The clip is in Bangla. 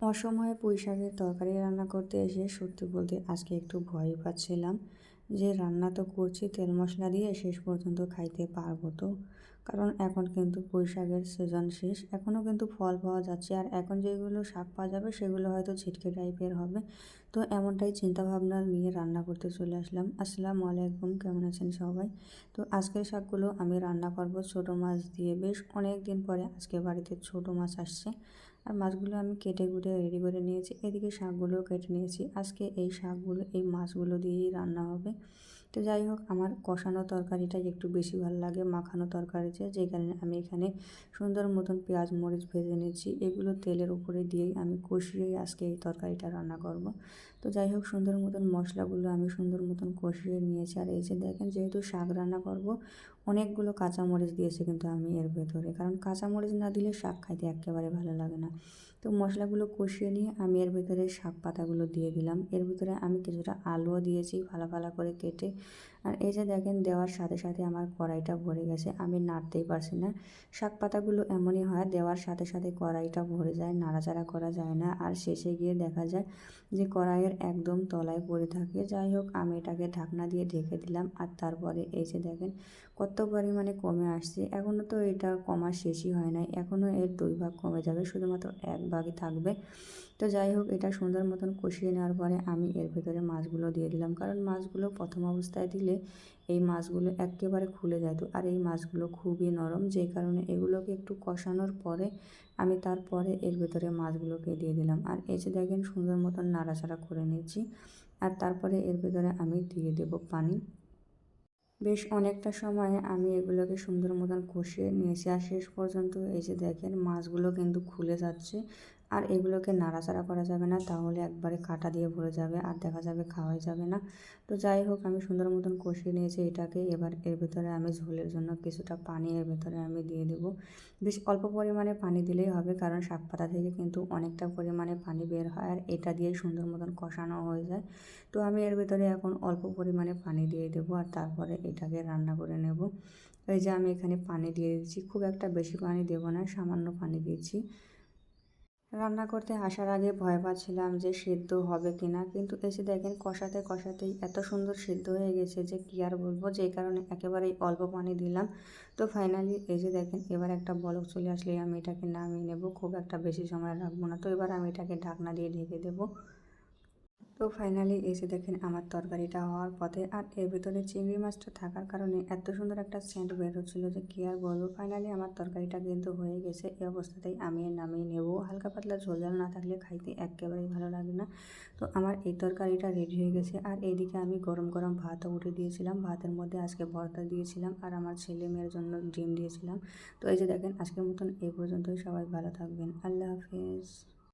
অসময়ে পুঁই শাকের তরকারি রান্না করতে এসে সত্যি বলতে আজকে একটু ভয় পাচ্ছিলাম যে রান্না তো করছি, তেল মশলা দিয়ে শেষ পর্যন্ত খাইতে পারব তো। কারণ এখন কিন্তু পুঁই শাকের সিজন শেষ, এখনও কিন্তু ফল পাওয়া যাচ্ছে আর এখন যেগুলো শাক পাওয়া যাবে সেগুলো হয়তো ছিটকে টাইপের হবে। তো এমনটাই চিন্তাভাবনা নিয়ে রান্না করতে চলে আসলাম। আসসালামু আলাইকুম, কেমন আছেন সবাই? তো আজকের শাকগুলো আমি রান্না করব ছোট মাছ দিয়ে। বেশ অনেক দিন পরে আজকে বাড়িতে ছোট মাছ আসছে। আর মাছগুলো আমি কেটে কুটে রেডি করে নিয়েছি। এদিকে শাকগুলোও কেটে নিয়েছি। আজকে এই শাকগুলো, এই মাছগুলো দিয়েই রান্না হবে। তো যাই হোক, আমার কষানো তরকারিটাই একটু বেশি ভালো লাগে, মাখানো তরকারি যে কারণে আমি এখানে সুন্দর মতন পেঁয়াজ, মরিচ ভেজে নিচ্ছি এগুলো তেলের উপরে দিয়েই আমি কষিয়েই আজকে এই তরকারিটা রান্না করব। তো যাই হোক, সুন্দর মতন মশলাগুলো আমি সুন্দর মতন কষিয়ে নিয়েছি। আর এই যে দেখেন, যেহেতু শাক রান্না করব অনেকগুলো কাঁচামরিচ দিয়েছে কিন্তু আমি এর ভেতরে। কারণ কাঁচামরিচ না দিলে শাক খাইতে একেবারে ভালো লাগে না। তো মশলাগুলো কষিয়ে নিয়ে আমি এর ভেতরে শাক পাতাগুলো দিয়ে দিলাম। এর ভিতরে আমি কিছুটা আলুও দিয়েছি ফালা ফালা করে কেটে। আর এই যে দেখেন দেওয়ার সাথে সাথে আমার কড়াইটা ভরে গেছে, আমি নাড়তেই পারছি না। শাক পাতাগুলো এমনই হয়, দেওয়ার সাথে সাথে কড়াইটা ভরে যায়, নাড়াচাড়া করা যায় না। আর শেষে গিয়ে দেখা যায় যে কড়াইয়ের একদম তলায় পড়ে থাকে। যাই হোক, আমি এটাকে ঢাকনা দিয়ে ঢেকে দিলাম আর তারপরে এই যে দেখেন কত পরিমাণে কমে আসছে। এখনও তো এটা কমা শেষই হয় নাই এখনও এর দুই ভাগ কমে যাবে, শুধুমাত্র এক ভাগই থাকবে। তো যাই হোক, এটা সুন্দর মতন কষিয়ে নেওয়ার পরে আমি এর ভেতরে মাছগুলো দিয়ে দিলাম। কারণ মাছগুলো প্রথম অবস্থায় দিলে এই মাছগুলো একেবারে খুলে যেত আর এই মাছগুলো খুবই নরম, যে কারণে এগুলোকে একটু কষানোর পরে আমি তারপরে এর ভেতরে মাছগুলোকে দিয়ে দিলাম। আর এই যে দেখেন সুন্দর মতন নাড়াচাড়া করে নিয়েছি আর তারপরে এর ভেতরে আমি দিয়ে দেব পানি। বেশ অনেকটা সময় আমি এগুলোকে সুন্দর মতন কষিয়ে নিয়েছি, আর শেষ পর্যন্ত এই যে দেখেন মাছগুলো কিন্তু খুলে যাচ্ছে। আর এগুলোকে নাড়াচাড়া করা যাবে না, তাহলে একবারে কাটা দিয়ে ভরে যাবে আর দেখা যাবে খাওয়াই যাবে না। তো যাই হোক, আমি সুন্দর মতন কষিয়ে নিয়েছি এটাকে, এবার এর ভেতরে আমি ঝোলের জন্য কিছুটা পানি এর ভেতরে আমি দিয়ে দেব। বেশ অল্প পরিমাণে পানি দিলেই হবে, কারণ শাক পাতা থেকে কিন্তু অনেকটা পরিমাণে পানি বের হয় আর এটা দিয়েই সুন্দর মতন কষানো হয়ে যায়। তো আমি এর ভেতরে এখন অল্প পরিমাণে পানি দিয়ে দেবো আর তারপরে এটাকে রান্না করে নেব। এই যে আমি এখানে পানি দিয়ে দিচ্ছি, খুব একটা বেশি পানি দেবো না, সামান্য পানি দিয়েছি রান্না করতে আসার আগে ভয় পাচ্ছিলাম যে সিদ্ধ হবে কিনা, কিন্তু এসে দেখেন কষাতে কষাতেই এত সুন্দর সিদ্ধ হয়ে গেছে যে কী আর বলব যে কারণে একেবারেই অল্প পানি দিলাম। তো ফাইনালি এই যে দেখেন এবার একটা বলক চলে আসলে আমি এটাকে নামিয়ে নেব, খুব একটা বেশি সময় রাখব না। তো এবার আমি এটাকে ঢাকনা দিয়ে ঢেকে দেবো। তো ফাইনালি এসে দেখেন আমার তরকারিটা হওয়ার পথে আর এর ভিতরে চিংড়ি মাছটা থাকার কারণে এত সুন্দর একটা সেন্ট বের হচ্ছিল যে কী আর বলব? ফাইনালি আমার তরকারিটা কিন্তু হয়ে গেছে। এই অবস্থাতেই আমি নামিয়ে নেব। হালকা পাতলা ঝোল ঝাল না থাকলে খাইতে একেবারেই ভালো লাগে না। তো আমার এই তরকারিটা রেডি হয়ে গেছে। আর এইদিকে আমি গরম গরম ভাতও উঠে দিয়েছিলাম। ভাতের মধ্যে আজকে ভর্তা দিয়েছিলাম আর আমার ছেলে মেয়ের জন্য ডিম দিয়েছিলাম। তো এই যে দেখেন আজকের মতন এই পর্যন্তই। সবাই ভালো থাকবেন। আল্লাহ হাফিজ।